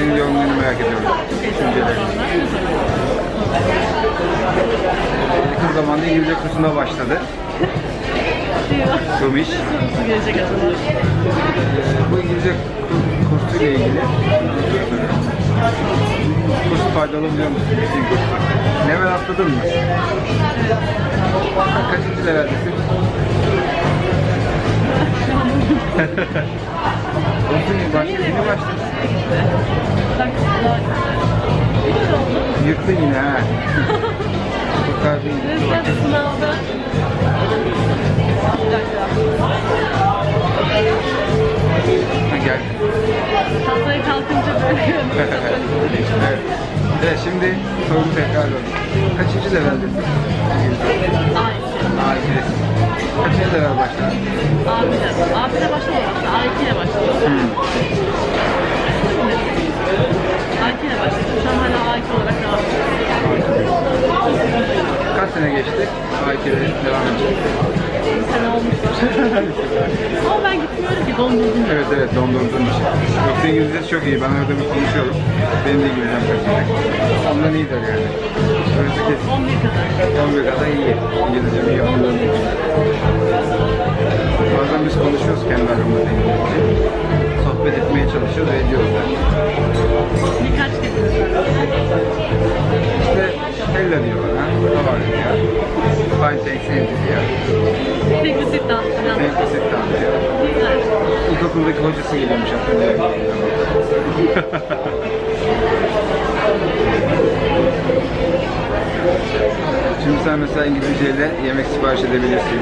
merak ediyorum. Düşüncelerini. Yakın zamanda İngilizce kursuna başladı. Sumiş. Gelecek bu İngilizce ku- kursuyla ilgili kurs faydalı buluyor musun? Bizim kursu. Level atladın mı? Kaçıncı leveldesin? Oldu. Yırttın yine ha. Kurtardın yine. Resmen sınavda... Bir dakika. Ha, gel. Tahtaya kalkınca böyle evet. Evet şimdi sorumu tekrarlıyorum. Kaçıncı leveldesin? Ay, A2'desin. Sene geçti? A2'de devam edecek. Bir sene olmuştur. Ama ben gitmiyorum ki dondurdum. Evet evet dondurduğum için. Yoksa İngilizcesi çok iyi. Ben arada bir konuşuyorum. Benim de İngilizcem çok iyi. Ondan iyidir yani. Öylesi kesin. 11 kadar. 11 kadar iyi. İngilizcem iyi ondan. Bazen diyorlar ha. How are you. Fine thanks Andy diyor. Tek bir sit down falan. Thank you sit down diyor. Güzel. İlkokuldaki hocası geliyormuş hatta. Şimdi sen mesela İngilizceyle yemek sipariş edebilirsin.